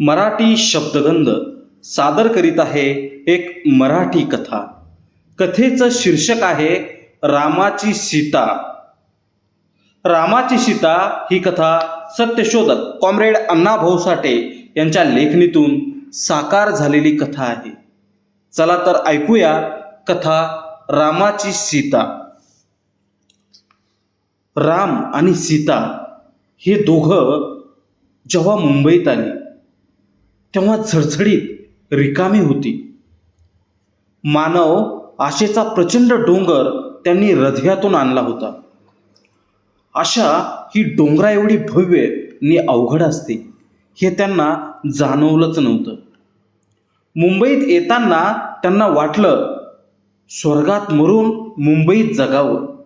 मराठी शब्दगंध सादर करीत आहे एक मराठी कथा. कथेचं शीर्षक आहे रामाची सीता. रामाची सीता ही कथा सत्यशोधक कॉम्रेड अण्णाभाऊ साठे यांच्या लेखणीतून साकार झालेली कथा आहे. चला तर ऐकूया कथा रामाची सीता. राम आणि सीता हे दोघं जेव्हा मुंबईत आली तेव्हा झडझडीत रिकामी होती. मानव आशेचा प्रचंड डोंगर त्यांनी हृदयातून आणला होता. आशा ही डोंगरा एवढी भव्य आणि अवघड असते हे त्यांना जाणवलंच नव्हतं. मुंबईत येताना त्यांना वाटलं स्वर्गात मरून मुंबईत जगावं.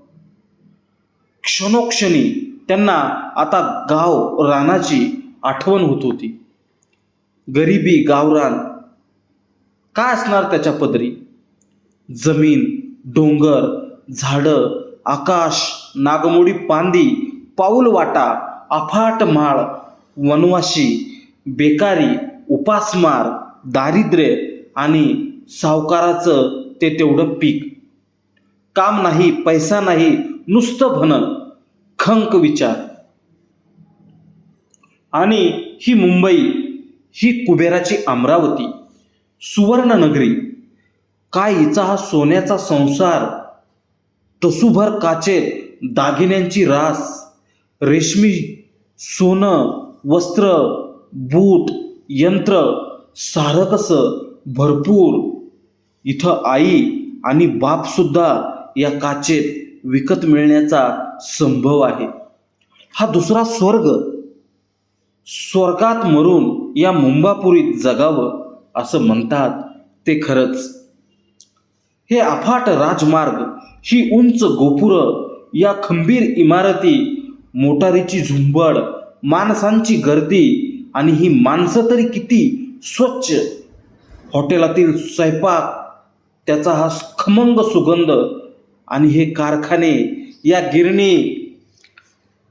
क्षणोक्षणी त्यांना आता गाव रानाची आठवण होत होती. गरिबी गावरान. काय असणार त्याच्या पदरी? जमीन डोंगर झाडं आकाश नागमोडी पांदी पाऊल वाटा अफाट माळ वनवाशी बेकारी उपासमार दारिद्र्य आणि सावकाराचं ते तेवढं पीक. काम नाही पैसा नाही नुसतं भन खंक विचार. आणि ही मुंबई ही कुबेराची अमरावती सुवर्ण नगरी काय हिचा हा सोन्याचा संसार? टसुभर काचेत दागिन्यांची रास. रेशमी सोनं वस्त्र बूट यंत्र सारं कसं भरपूर. इथं आई आणि बापसुद्धा या काचेत विकत मिळण्याचा संभव आहे. हा दुसरा स्वर्ग स्वर्गात मरून या मुंबापुरीत जगावं असं म्हणतात ते खरंच. हे अफाट राजमार्ग ही उंच गोपुरं या खंबीर इमारती मोटारीची झुंबड माणसांची गर्दी आणि ही माणसं तरी किती स्वच्छ. हॉटेलातील स्वयंपाक त्याचा हा खमंग सुगंध आणि हे कारखाने या गिरणी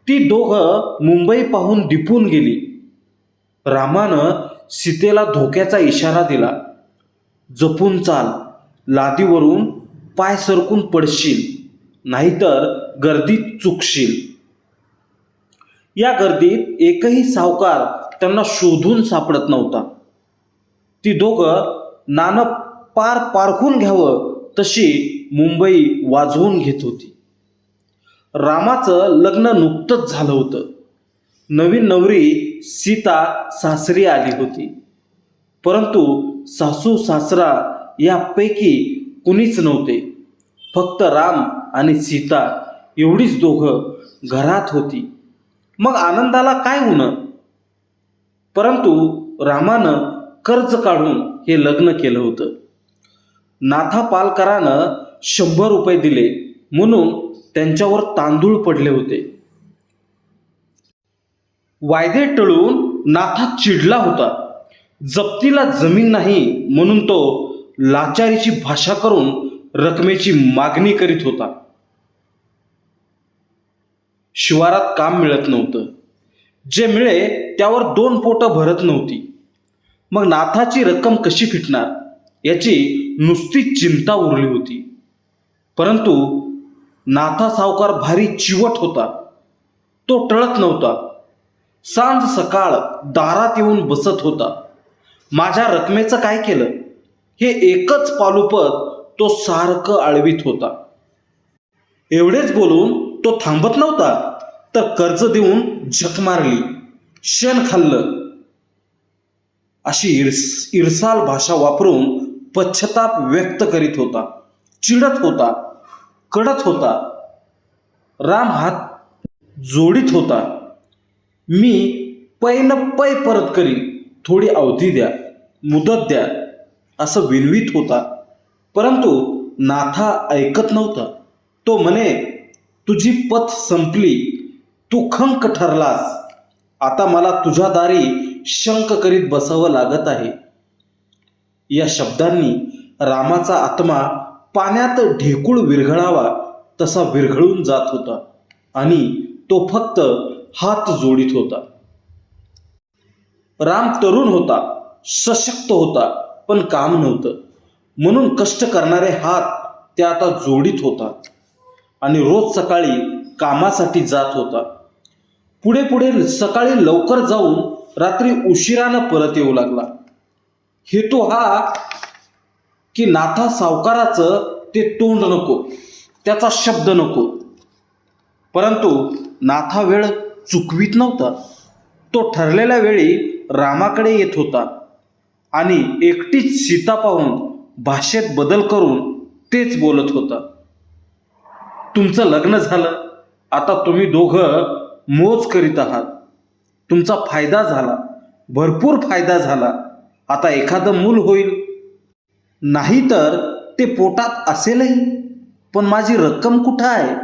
ती दोघं मुंबई पाहून दिपून गेली. रामानं सीतेला धोक्याचा इशारा दिला. जपून चाल. लादीवरून पाय सरकून पडशील. नाहीतर गर्दीत चुकशील. या गर्दीत एकही सावकार त्यांना शोधून सापडत नव्हता. ती दोघं नानं पार पारखून घ्यावं तशी मुंबई वाजवून घेत होती. रामाचं लग्न नुकतंच झालं होतं. नवीन नवरी सीता सासरी आली होती. परंतु सासू सासरा यापैकी कुणीच नव्हते. फक्त राम आणि सीता एवढीच दोघं घरात होती. मग आनंदाला काय होणं? परंतु रामानं कर्ज काढून हे लग्न केलं होतं. नाथा पालकरानं शंभर रुपये दिले म्हणून त्यांच्यावर तांदूळ पडले होते. वायदे टळून नाथा चिडला होता. जप्तीला जमीन नाही म्हणून तो लाचारीची भाषा करून रकमेची मागणी करीत होता. शिवारात काम मिळत नव्हतं. जे मिळे त्यावर दोन पोटं भरत नव्हती. मग नाथाची रक्कम कशी फिटणार? याची नुसती चिंता उरली होती. परंतु नाथा सावकार भारी चिवट होता. तो टळत नव्हता. सांज सकाळ दारात येऊन बसत होता. माझ्या रकमेचं काय केलं? हे एकच पालुपत तो सारखं आळवीत होता. एवढेच बोलून तो थांबत नव्हता तर कर्ज देऊन झक मारली शेण खाल्लं. अशी इर्स इरसाल भाषा वापरून पश्चाताप व्यक्त करीत होता चिडत होता कडत होता. राम हात जोडीत होता. मी पै पै परत करीन. थोडी अवधी द्या मुदत द्या असं विनवीत होता. परंतु नाथा ऐकत नव्हता. तो म्हणे तुझी पथ संपली तू खंक ठरलास. आता मला तुझ्या दारी शंक करीत बसावं लागत आहे. या शब्दांनी रामाचा आत्मा पाण्यात ढेकूळ विरघळावा तसा विरघळून जात होता. आणि तो फक्त हात जोडीत होता. राम तरुण होता सशक्त होता पण काम नव्हतं. म्हणून कष्ट करणारे हात ते आता जोडीत होता आणि रोज सकाळी कामासाठी जात होता. पुढे पुढे सकाळी लवकर जाऊन रात्री उशिरानं परत येऊ लागला. हेतू हा की नाथा सावकाराचं ते तोंड नको त्याचा शब्द नको. परंतु नाथा वेळ चुकवीत नव्हता. तो ठरलेल्या वेळी रामाकडे येत होता आणि एकटीच सीता पाहून भाषेत बदल करून तेच बोलत होता. तुमचं लग्न झालं. आता तुम्ही दोघं मोज करीत आहात. तुमचा फायदा झाला. भरपूर फायदा झाला. आता एखादं मूल होईल. नाही तर ते पोटात असेलही. पण माझी रक्कम कुठं आहे?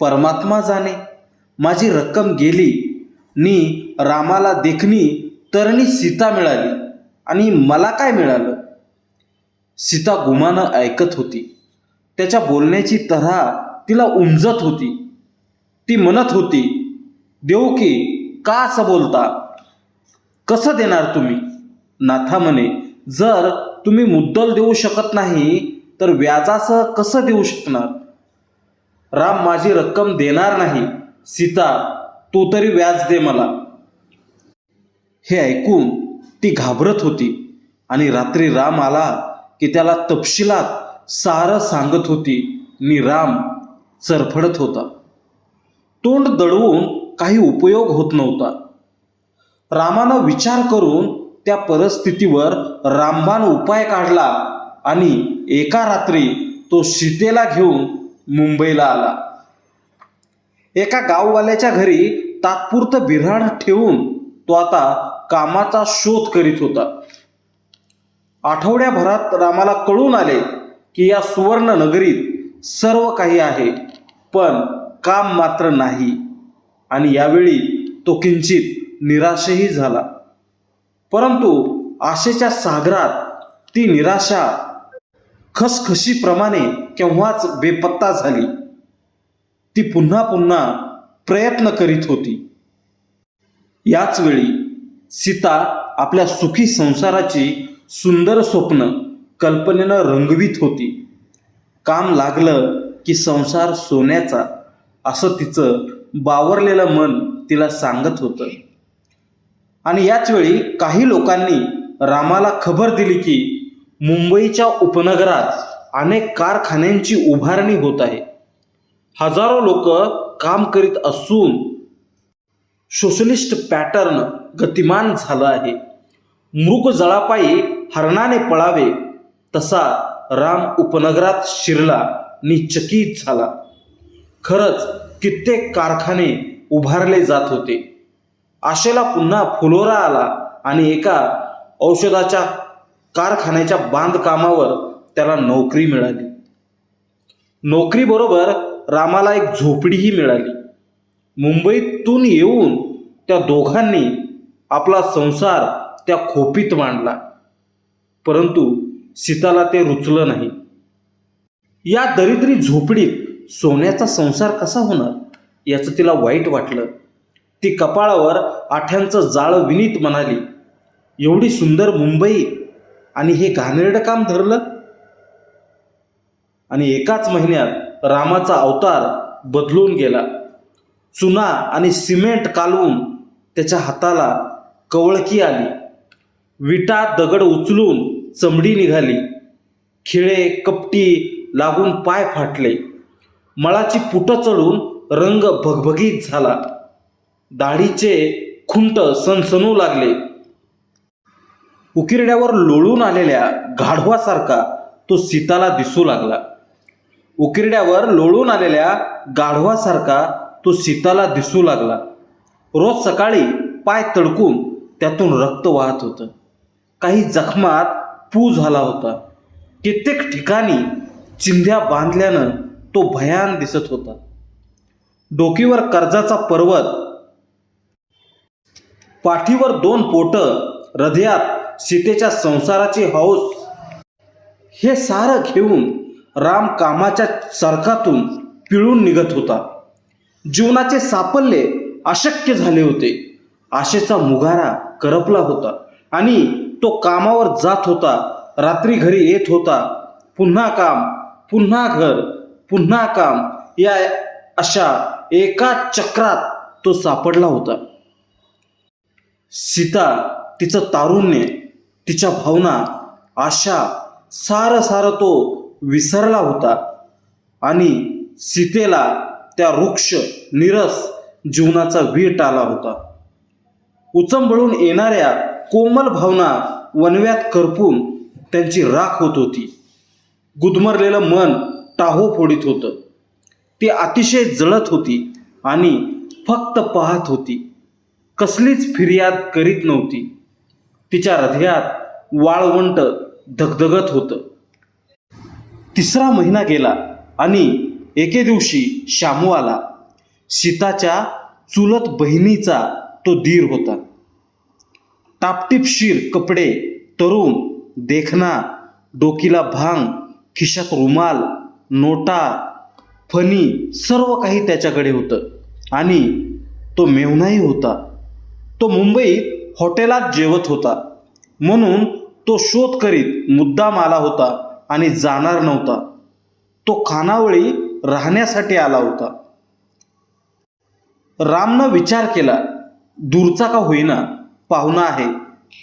परमात्मा जाणे. माझी रक्कम गेली. नी रामाला देखणी तरणी सीता मिळाली. आणि मला काय मिळालं? सीता गुमानं ऐकत होती. त्याच्या बोलण्याची तऱ्हा तिला उमजत होती. ती म्हणत होती देऊ की का असं बोलता? कसं देणार तुम्ही? नाथा म्हणे जर तुम्ही मुद्दल देऊ शकत नाही तर व्याजासह कसं देऊ शकणार? राम माझी रक्कम देणार नाही. सीता तू तरी व्याज दे मला. हे ऐकून ती घाबरत होती आणि रात्री राम आला की त्याला तपशिलात सारं सांगत होती. नि राम चरफडत होता. तोंड दडवून काही उपयोग होत नव्हता. रामानं विचार करून त्या परिस्थितीवर रामबाण उपाय काढला आणि एका रात्री तो सीतेला घेऊन मुंबईला आला. एका गाववाल्याच्या घरी तात्पुरतं बिऱ्हाड ठेवून तो आता कामाचा शोध करीत होता. आठवड्याभरात रामाला कळून आले की या सुवर्ण नगरीत सर्व काही आहे पण काम मात्र नाही. आणि यावेळी तो किंचित निराशही झाला. परंतु आशेच्या सागरात ती निराशा खसखशीप्रमाणे केव्हाच बेपत्ता झाली. ती पुन्हा पुन्हा प्रयत्न करीत होती. याच वेळी सीता आपल्या सुखी संसाराची सुंदर स्वप्न कल्पनेनं रंगवीत होती. काम लागलं की संसार सोन्याचा असं तिचं बावरलेलं मन तिला सांगत होतं. आणि याच वेळी काही लोकांनी रामाला खबर दिली की मुंबईच्या उपनगरात अनेक कारखान्यांची उभारणी होत आहे. हजारो लोक काम करीत असून सोशलिस्ट पॅटर्न गतिमान झालं आहे. मृग जळापायी हरणाने पळावे तसा राम उपनगरात शिरला नि चकित झाला. खरंच कित्येक कारखाने उभारले जात होते. आशेला पुन्हा फुलोरा आला आणि एका औषधाच्या कारखान्याच्या बांधकामावर त्याला नोकरी मिळाली. नोकरीबरोबर रामाला एक झोपडीही मिळाली. मुंबईतून येऊन त्या दोघांनी आपला संसार त्या खोपीत मांडला. परंतु सीताला ते रुचलं नाही. या दरिद्री झोपडीत सोन्याचा संसार कसा होणार याचं तिला वाईट वाटलं. ती कपाळावर आठ्यांचं जाळं विनीत म्हणाली एवढी सुंदर मुंबई आणि हे घाणेरडं काम धरलं? आणि एकाच महिन्यात रामाचा अवतार बदलून गेला. चुना आणि सिमेंट कालवून त्याच्या हाताला कवळकी आली. विटा दगड उचलून चमडी निघाली. खिळे कपटी लागून पाय फाटले. मळाची पुटं चढून रंग भगभगीत झाला. दाढीचे खुंट सणसणू लागले. उकिरड्यावर लोळून आलेल्या गाढवासारखा तो सीताला दिसू लागला. उकिरड्यावर लोळून आलेल्या गाढवासारखा तो सीताला दिसू लागला. रोज सकाळी पाय तडकून त्यातून रक्त वाहत होतं. काही जखमात पू झाला होता. कित्येक ठिकाणी चिंध्या बांधल्यानं तो भयान दिसत होता. डोकीवर कर्जाचा पर्वत पाठीवर दोन पोट हृदयात सीतेच्या संसाराची हौस हे सारं घेऊन राम कामाच्या चरकातून पिळून निघत होता. जीवनाचे सापल्य अशक्य झाले होते. आशेचा मुगारा करपला होता आणि तो कामावर जात होता. रात्री घरी येत होता. पुन्हा काम पुन्हा घर पुन्हा काम या अशा एका चक्रात तो सापडला होता. सीता तिचं तारुण्य तिच्या भावना आशा सारं सारं तो विसरला होता आणि सीतेला त्या वृक्ष निरस जीवनाचा वीट आला होता. उचंबळून येणाऱ्या कोमल भावना वनव्यात करपून त्यांची राख होत होती. गुदमरलेलं मन टाहो फोडीत होतं. ती अतिशय जळत होती आणि फक्त पाहत होती. कसलीच फिर्याद करीत नव्हती. तिच्या हृदयात वाळवंट धगधगत होतं. तिसरा महिना गेला आणि एके दिवशी शामू आला. सीताच्या चुलत बहिणीचा तो दीर होता. टापटीपशीर कपडे तरुण देखना डोकीला भांग खिशात रुमाल नोटा फणी सर्व काही त्याच्याकडे होतं. आणि तो मेवणाही होता. तो मुंबईत हॉटेलात जेवत होता. म्हणून तो शोध करीत मुद्दाम आला होता. आणि जाणार नव्हता. तो खानावळी राहण्यासाठी आला होता. रामनं विचार केला दूरचा का होईना? पाहुणा आहे.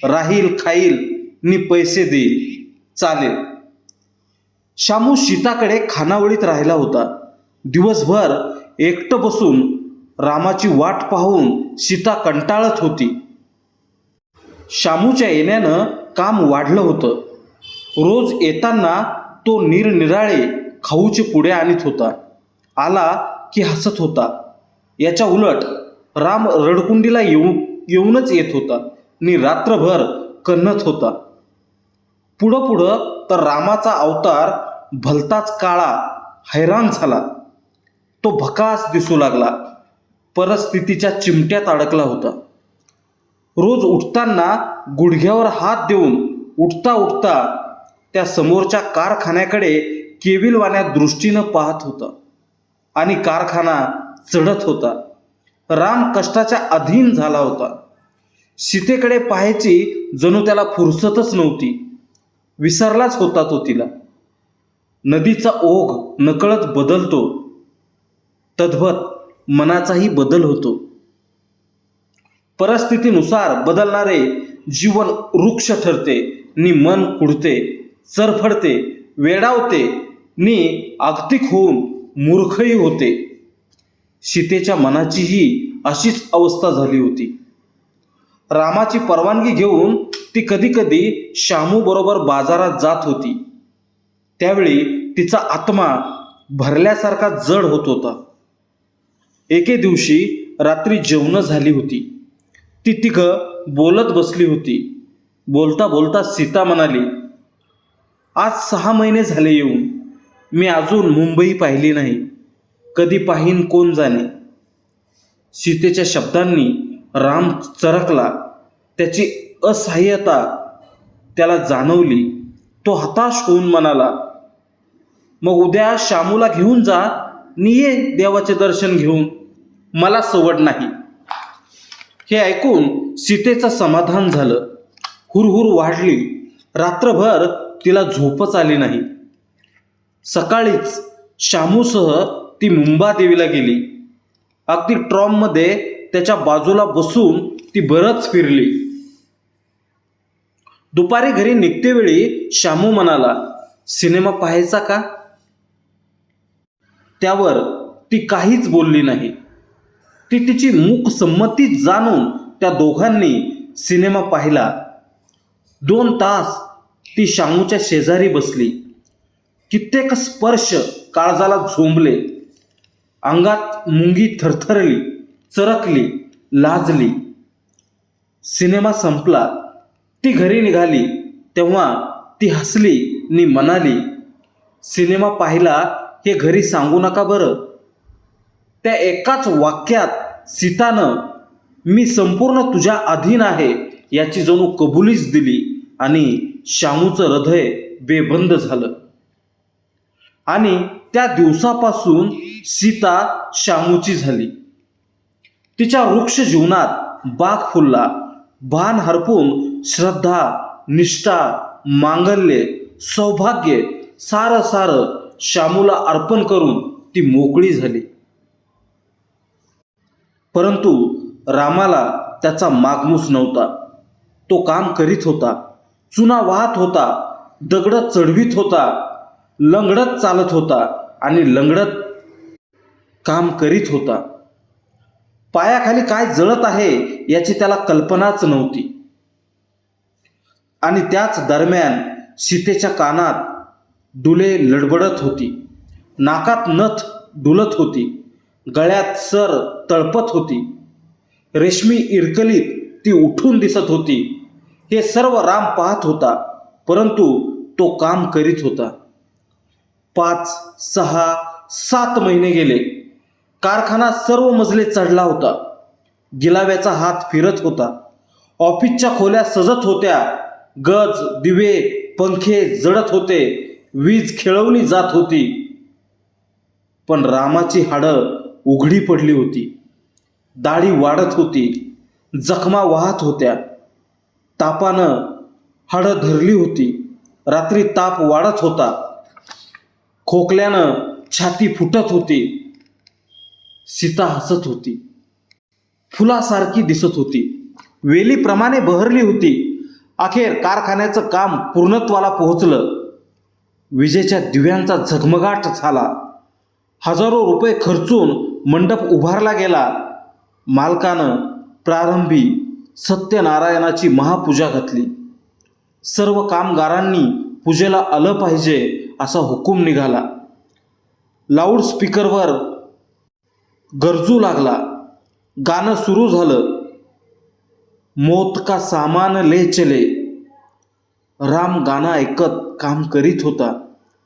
राहील खाईल मी पैसे देईल. चालेल. शामू सीताकडे खानावळीत राहिला होता. दिवसभर एकटं बसून रामाची वाट पाहून सीता कंटाळत होती. शामूच्या येण्यानं काम वाढलं होतं. रोज येताना तो निरनिराळे खाऊचे पुढे आणत होता. आला की हसत होता. याच्या उलट राम रडकुंडीला येऊ येऊनच येत होता नि रात्रभर कन्नत होता. पुढं पुढं तर रामाचा अवतार भलताच काळा हैराण झाला. तो भकास दिसू लागला. परिस्थितीच्या चिमट्यात अडकला होता. रोज उठताना गुडघ्यावर हात देऊन उठता उठता त्या समोरच्या कारखान्याकडे केविलवाण्या दृष्टीनं पाहत होता. आणि कारखाना चढत होता. राम कष्टाच्या अधीन झाला होता. सीतेकडे पाहायची जणू त्याला फुरसतच नव्हती. विसरलाच होता तो तिला. नदीचा ओघ नकळत बदलतो. तद्भत मनाचाही बदल होतो. परिस्थितीनुसार बदलणारे जीवन वृक्ष ठरते. नि मन कुडते. चरफडते वेडावते नि आगतिक होऊन मूर्खही होते. सीतेच्या मनाचीही अशीच अवस्था झाली होती. रामाची परवानगी घेऊन ती कधीकधी शामू बरोबर बाजारात जात होती. त्यावेळी तिचा आत्मा भरल्यासारखा जड होत होता. एके दिवशी रात्री जेवणं झाली होती. ती तिघं बोलत बसली होती. बोलता बोलता सीता म्हणाली आज सहा महिने झाले येऊन. मी अजून मुंबई पाहिली नाही. कधी पाहीन कोण जाणे. सीतेच्या शब्दांनी राम चरकला. त्याची असहाय्यता त्याला जाणवली. तो हताश होऊन म्हणाला मग उद्या शामूला घेऊन जा. नि ये देवाचे दर्शन घेऊन. मला सवड नाही. हे ऐकून सीतेचं समाधान झालं. हुरहुर वाढली. रात्रभर तिला झोपच आली नाही. सकाळीच शामूसह ती मुंबादेवीला गेली. अगदी ट्रॉममध्ये त्याच्या बाजूला बसून ती बरंच फिरली. दुपारी घरी निघतेवेळी शामू म्हणाला सिनेमा पाहायचा का? त्यावर ती काहीच बोलली नाही. ती तिची मूक संमती जाणून त्या दोघांनी सिनेमा पाहिला. दोन तास ती शामूच्या शेजारी बसली. कित्येक स्पर्श काळजाला झोंबले. अंगात मुंगी थरथरली चरकली लाजली. सिनेमा संपला. ती घरी निघाली. तेव्हा ती हसली नि म्हणाली सिनेमा पाहिला हे घरी सांगू नका बरं. त्या एकाच वाक्यात सीतानं मी संपूर्ण तुझ्या अधीन आहे याची जणू कबुलीच दिली आणि शामूचं हृदय बेबंद झालं. आणि त्या दिवसापासून सीता शामूची झाली. तिच्या वृक्ष जीवनात बाग फुलला भान हरपून श्रद्धा निष्ठा मांगल्य सौभाग्य सारं सारं शामूला अर्पण करून ती मोकळी झाली. परंतु रामाला त्याचा मागमूस नव्हता. तो काम करीत होता. चुना वाहत होता दगड चढवीत होता लंगडत चालत होता आणि लंगडत काम करीत होता. पायाखाली काय जळत आहे याची त्याला कल्पनाच नव्हती. आणि त्याच दरम्यान सीतेच्या कानात डुले लडबडत होती. नाकात नथ डुलत होती. गळ्यात सर तळपत होती. रेशमी इरकलीत ती उठून दिसत होती. हे सर्व राम पाहत होता परंतु तो काम करीत होता. पाच सहा सात महिने गेले. कारखाना सर्व मजले चढला होता. गिलाव्याचा हात फिरत होता. ऑफिसच्या खोल्या सजत होत्या. गज दिवे पंखे जडत होते. वीज खेळवली जात होती. पण रामाची हाडं उघडी पडली होती. दाढी वाढत होती. जखमा वाहत होत्या. तापानं हाडं धरली होती. रात्री ताप वाढत होता. खोकल्यानं छाती फुटत होती. सीता हसत होती. फुलासारखी दिसत होती. वेलीप्रमाणे बहरली होती. अखेर कारखान्याचं काम पूर्णत्वाला पोहोचलं. विजेच्या दिव्यांचा झगमगाट झाला. हजारो रुपये खर्चून मंडप उभारला गेला. मालकानं प्रारंभी सत्यनारायणाची महापूजा घातली. सर्व कामगारांनी पूजेला आलं पाहिजे असा हुकूम निघाला. लाऊडस्पीकरवर गरजू लागला. गाणं सुरू झालं. मोत का सामान ले चले. राम गाणं ऐकत काम करीत होता.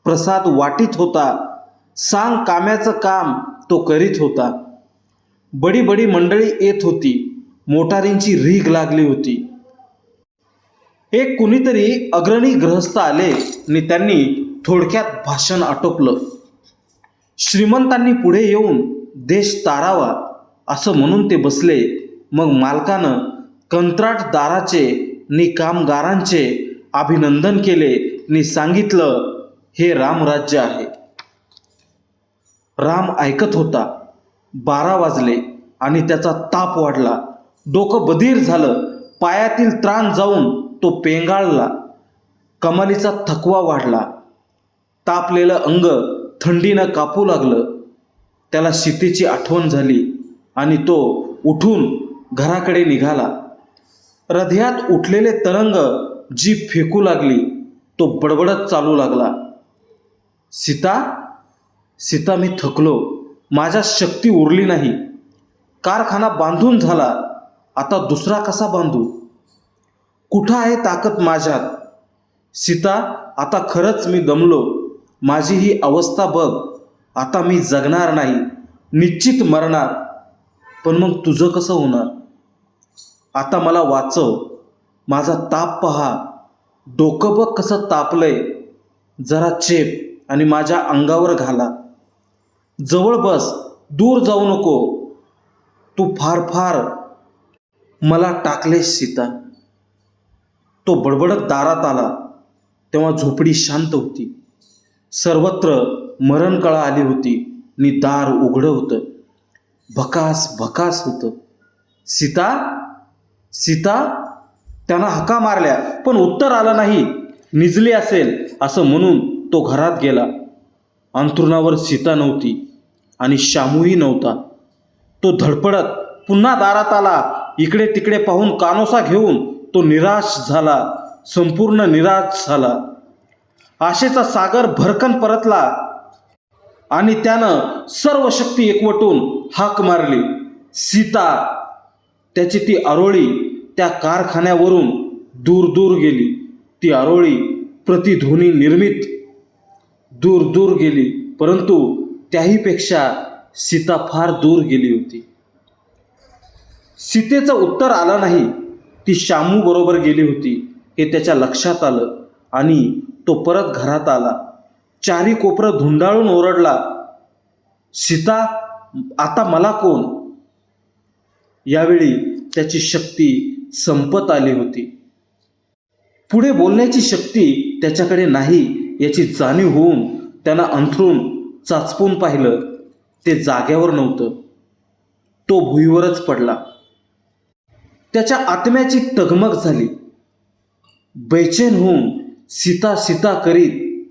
प्रसाद वाटीत होता. सांग काम्याचं काम तो करीत होता. बडी बडी मंडळी येत होती. मोटारींची रीग लागली होती. एक कुणीतरी अग्रणी गृहस्थ आले आणि त्यांनी थोडक्यात भाषण आटोपलं. श्रीमंतांनी पुढे येऊन देश तारावा असं म्हणून ते बसले. मग मालकानं कंत्राटदाराचे नि कामगारांचे अभिनंदन केले नि सांगितलं हे रामराज्य आहे. राम ऐकत होता. बारा वाजले आणि त्याचा ताप वाढला. डोकं बधीर झालं पायातील त्राण जाऊन तो पेंगाळला. कमालीचा थकवा वाढला. तापलेलं अंग थंडीनं कापू लागलं. त्याला सीतेची आठवण झाली आणि तो उठून घराकडे निघाला. हृदयात उठलेले तरंग जीभ फेकू लागली. तो बडबडत चालू लागला. सीता सीता मी थकलो. माझ्या शक्ती उरली नाही. कारखाना बांधून झाला. आता दुसरा कसा बांधू? कुठं आहे ताकद माझ्यात? सीता आता खरंच मी दमलो. माझी ही अवस्था बघ. आता मी जगणार नाही. निश्चित मरणार. पण मग तुझं कसं होणार? आता मला वाचव. माझा ताप पहा. डोकं बघ कसं तापलंय. जरा चेप आणि माझ्या अंगावर घाला. जवळ बस. दूर जाऊ नको. तू फार फार मला टाकले सीता. तो बडबडत दारात आला. तेव्हा झोपडी शांत होती. सर्वत्र मरणकळा आली होती. नि दार उघडं होतं. भकास भकास होतं. सीता? सीता? त्यानं हका मारल्या पण उत्तर आलं नाही. निजली असेल असं म्हणून तो घरात गेला. अंथरुणावर सीता नव्हती आणि शामूही नव्हता. तो धडपडत पुन्हा दारात आला. इकडे तिकडे पाहून कानोसा घेऊन तो निराश झाला संपूर्ण निराश झाला. आशेचा सागर भरकन परतला आणि त्यानं सर्व शक्ती एकवटून हाक मारली. सीता त्याची ती आरोळी त्या कारखान्यावरून दूर दूर गेली. ती आरोळी प्रतिध्वनी निर्मित दूर दूर गेली परंतु त्याहीपेक्षा सीता फार दूर गेली होती. सीतेचं उत्तर आलं नाही. ती शामू बरोबर गेली होती. हे त्याच्या लक्षात आलं आणि तो परत घरात आला. चारी कोपरं धुंडाळून ओरडला सीता आता मला कोण? यावेळी त्याची शक्ती संपत आली होती. पुढे बोलण्याची शक्ती त्याच्याकडे नाही याची जाणीव होऊन त्यानं अंथरून चाचपून पाहिलं. ते जाग्यावर नव्हतं. तो भुईवरच पडला. त्याच्या आत्म्याची तगमग झाली. बैचेन होऊन सीता सीता करीत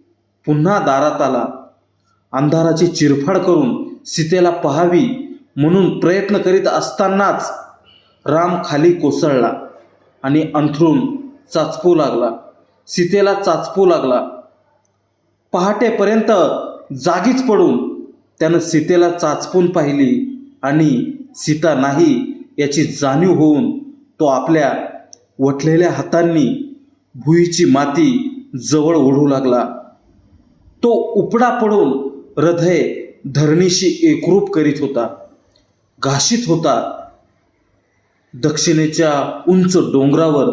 पुन्हा दारात आला. अंधाराची चिरफाड करून सीतेला पहावी म्हणून प्रयत्न करीत असतानाच राम खाली कोसळला आणि अंथरून चाचपू लागला. सीतेला चाचपू लागला. पहाटेपर्यंत जागीच पडून त्यानं सीतेला चाचपून पाहिली आणि सीता नाही याची जाणीव होऊन तो आपल्या वठलेल्या हातांनी भुईची माती जवळ ओढू लागला. तो उपडा पडून हृदय धरणीशी एकरूप करीत होता. घाशीत होता. दक्षिणेच्या उंच डोंगरावर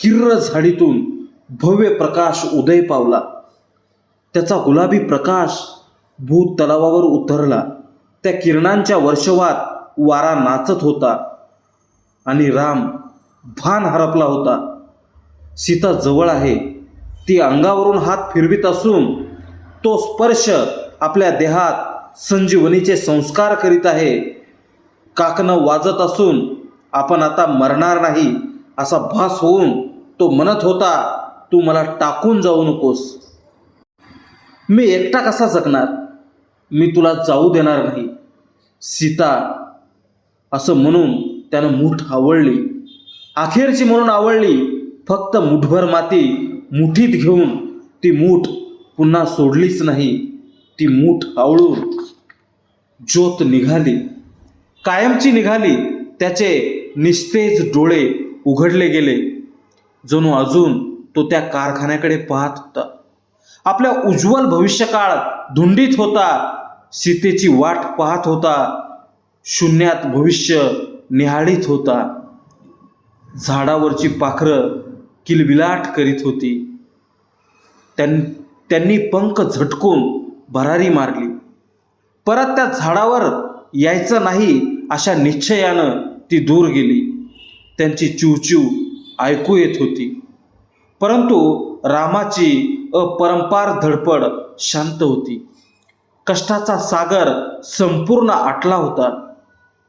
किर्र झाडीतून भव्य प्रकाश उदय पावला. त्याचा गुलाबी प्रकाश भूत तलावावर उतरला. त्या किरणांच्या वर्षवात वारा नाचत होता. आणि राम भान हरपला होता. सीता जवळ आहे. ती अंगावरून हात फिरवीत असून तो स्पर्श आपल्या देहात संजीवनीचे संस्कार करीत आहे. काकणं वाजत असून आपण आता मरणार नाही असा भास होऊन तो म्हणत होता तू मला टाकून जाऊ नकोस. मी एकटा कसा जगणार? मी तुला जाऊ देणार नाही. सीता असं म्हणून त्यानं मूठ आवडली अखेरची म्हणून आवडली फक्त मुठभर माती मुठीत घेऊन ती मूठ पुन्हा सोडलीच नाही ती मूठ आवळून ज्योत निघाली. कायमची निघाली त्याचे निस्तेज डोळे उघडले गेले. जणू अजून तो त्या कारखान्याकडे पाहत होता. आपल्या उज्ज्वल भविष्यकाळ धुंडीत होता सीतेची वाट पाहत होता. शून्यात भविष्य निहाळीत होता. झाडावरची पाखरं किलबिलाट करीत होती. त्यां त्यांनी पंख झटकून भरारी मारली. परत त्या झाडावर यायचं नाही अशा निश्चयानं ती दूर गेली. त्यांची चिवचिव ऐकू येत होती. परंतु रामाची अपरंपार धडपड शांत होती. कष्टाचा सागर संपूर्ण आटला होता.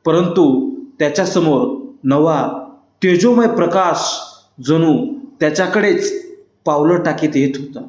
परंतु त्याच्यासमोर नवा तेजोमय प्रकाश जणू त्याच्याकडेच पावलं टाकीत येत होता.